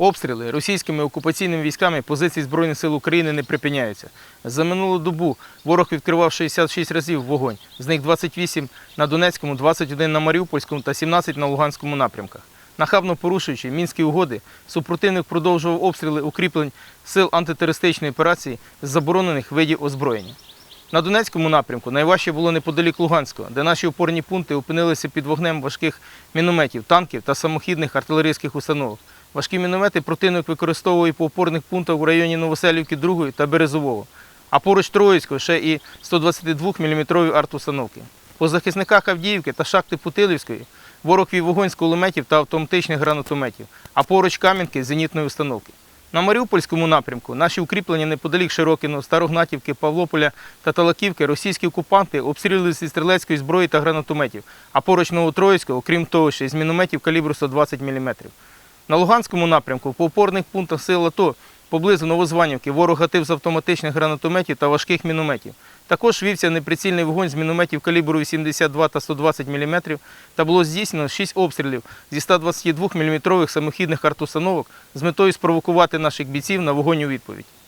Обстріли російськими окупаційними військами позицій Збройних сил України не припиняються. За минулу добу ворог відкривав 66 разів вогонь, з них 28 на Донецькому, 21 на Маріупольському та 17 на Луганському напрямках. Нахабно порушуючи мінські угоди, супротивник продовжував обстріли укріплень сил антитерористичної операції з заборонених видів озброєння. На Донецькому напрямку найважче було неподалік Луганського, де наші опорні пункти опинилися під вогнем важких мінометів, танків та самохідних артилерійських установок. Важкі міномети противник використовує по опорних пунктах у районі Новоселівки 2 та Березового, а поруч Троїцького ще і 122 мм артустановки. По захисниках Авдіївки та шахти Путилівської ворог вів вогонь з кулеметів та автоматичних гранатометів, а поруч Кам'янки зенітної установки. На Маріупольському напрямку наші укріплення неподалік Широкіно, Старогнатівки, Павлополя та Талаківки російські окупанти обстрілювали зі стрілецької зброї та гранатометів, а поруч Новотроїцького, окрім того, ще з мінометів калібру 120 мм. На Луганському напрямку по опорних пунктах сил АТО поблизу Новозванівки ворог гатив з автоматичних гранатометів та важких мінометів. Також вівся неприцільний вогонь з мінометів калібру 82 та 120 мм та було здійснено 6 обстрілів зі 122 мм самохідних артустановок з метою спровокувати наших бійців на вогонь у відповідь.